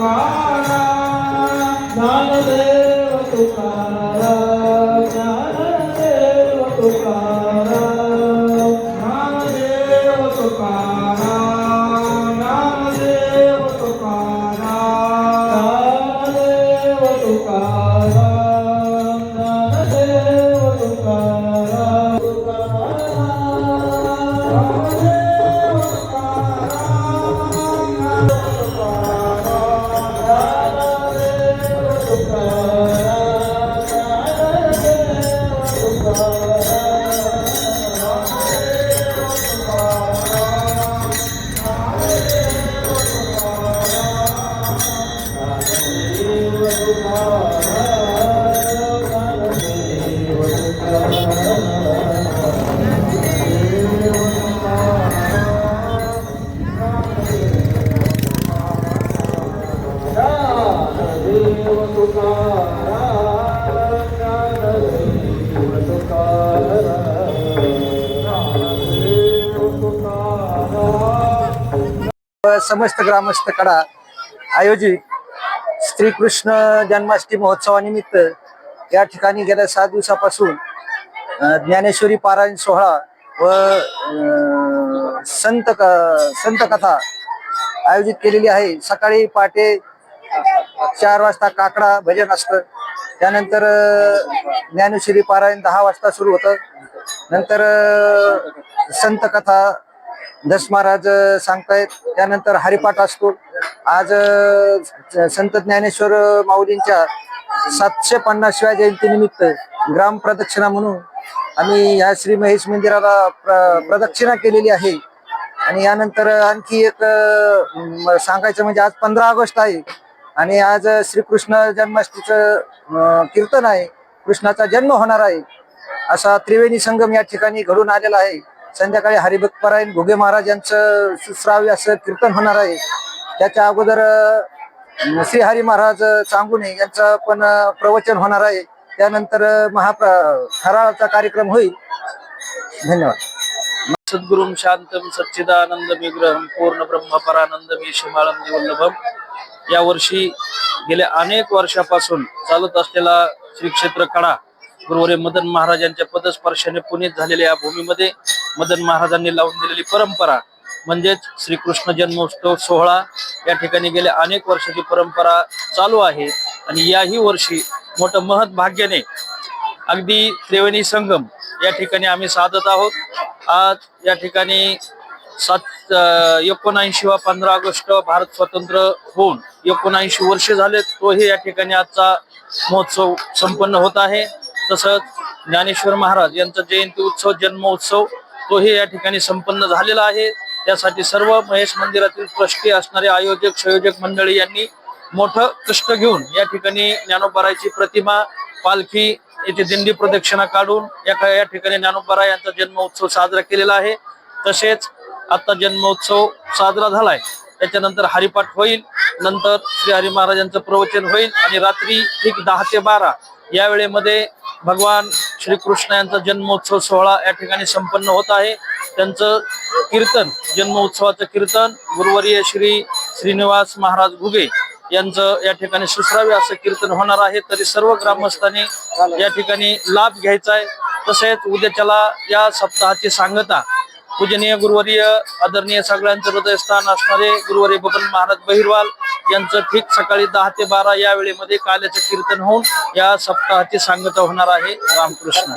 Wow. Jnanadev ತುಕಾರ Jnanadev ತುಕಾರ समस्त ग्रामस्थ कडा आयोजित श्रीकृष्ण जन्माष्टमी महोत्सवानिमित्त या ठिकाणी गेल्या सात दिवसापासून ज्ञानेश्वरी पारायण सोहळा व संत क- संत कथा आयोजित केलेली आहे. सकाळी पहाटे चार वाजता काकडा भजन असतं. त्यानंतर ज्ञानेश्वरी पारायण दहा वाजता सुरू होतं. नंतर संत कथा दस महाराज सांगतायत. त्यानंतर हरिपाठ असतो. आज संत ज्ञानेश्वर माऊलींच्या सातशे पन्नासव्या जयंतीनिमित्त ग्राम प्रदक्षिणा म्हणून आम्ही या श्री महेश मंदिराला प्र- प्रदक्षिणा केलेली आहे. आणि यानंतर आणखी एक सांगायचं म्हणजे आज पंधरा ऑगस्ट आहे. आणि आज श्रीकृष्ण जन्माष्टमीचं कीर्तन आहे. कृष्णाचा जन्म होणार आहे. असा त्रिवेणी संगम या ठिकाणी घडून आलेला आहे. संध्याकाळी हरिभक्तपरायण घुगे महाराज यांचं सुश्राव्य असं कीर्तन होणार आहे. त्याच्या अगोदर श्रीहरी महाराज चांगुणे यांचं पण प्रवचन होणार आहे. त्यानंतर अ, फराळाचा कार्यक्रम होईल. धन्यवाद. सद्गुरुं शांतम सच्चिदानंद विग्रहम पूर्ण ब्रह्म परानंद विषमाळम वल्लभम या वर्षी गेल्या अनेक वर्षापासून चालत असलेला श्री क्षेत्र कडा गुरुवरे मदन महाराजांच्या पदस्पर्शाने पुण्यात झालेल्या या भूमीमध्ये मदन महाराजांनी लावून दिलेली परंपरा म्हणजेच श्रीकृष्ण जन्मोत्सव सोहळा. या ठिकाणी गेल्या अनेक वर्षाची परंपरा चालू आहे आणि याही वर्षी मोठं महत् भाग्याने अगदी त्रिवेणी संगम या ठिकाणी आम्ही साधत आहोत. आज या ठिकाणी सात एकोणऐंशी वा पंधरा ऑगस्ट भारत स्वतंत्र होऊन एकोणऐंशी वर्ष झाले तोही या ठिकाणी आजचा महोत्सव संपन्न होत आहे. तसंच ज्ञानेश्वर महाराज यांचा जयंती उत्सव जन्मोत्सव तोही या ठिकाणी संपन्न झालेला आहे. त्यासाठी सर्व महेश मंदिरातील ट्रस्टी असणारे आयोजक संयोजक मंडळी यांनी मोठं कष्ट घेऊन या ठिकाणी ज्ञानोबारायची प्रतिमा पालखी येथे दिंडी प्रदक्षिणा काढून या या ठिकाणी ज्ञानोबारा यांचा जन्मोत्सव साजरा केलेला आहे. तसेच आता जन्मोत्सव साजरा झालाय. त्याच्यानंतर हरिपाठ होईल. नंतर श्री हरी महाराजांचं प्रवचन होईल आणि रात्री ठीक दहा ते बारा या वेळेमध्ये भगवान श्रीकृष्ण यांचा जन्मोत्सव सोहळा या ठिकाणी संपन्न होत आहे. त्यांचं कीर्तन जन्मोत्सवाचं कीर्तन गुरुवर्य श्री श्रीनिवास महाराज घुगे यांचं या ठिकाणी सुश्राव्य असं कीर्तन होणार आहे. तरी सर्व ग्रामस्थांनी या ठिकाणी लाभ घ्यायचा आहे. तसेच उद्याच्याला या सप्ताहाची सांगता पूजनीय गुरुवर्य आदरणीय सगळ्यांचं हृदयस्थान असणारे गुरुवर्य बबन महाराज बहिरवाल यांचं ठीक सकाळी दहा ते बारा या वेळेमध्ये काल्याचं कीर्तन होऊन या सप्ताहाची सांगता होणार आहे. रामकृष्ण.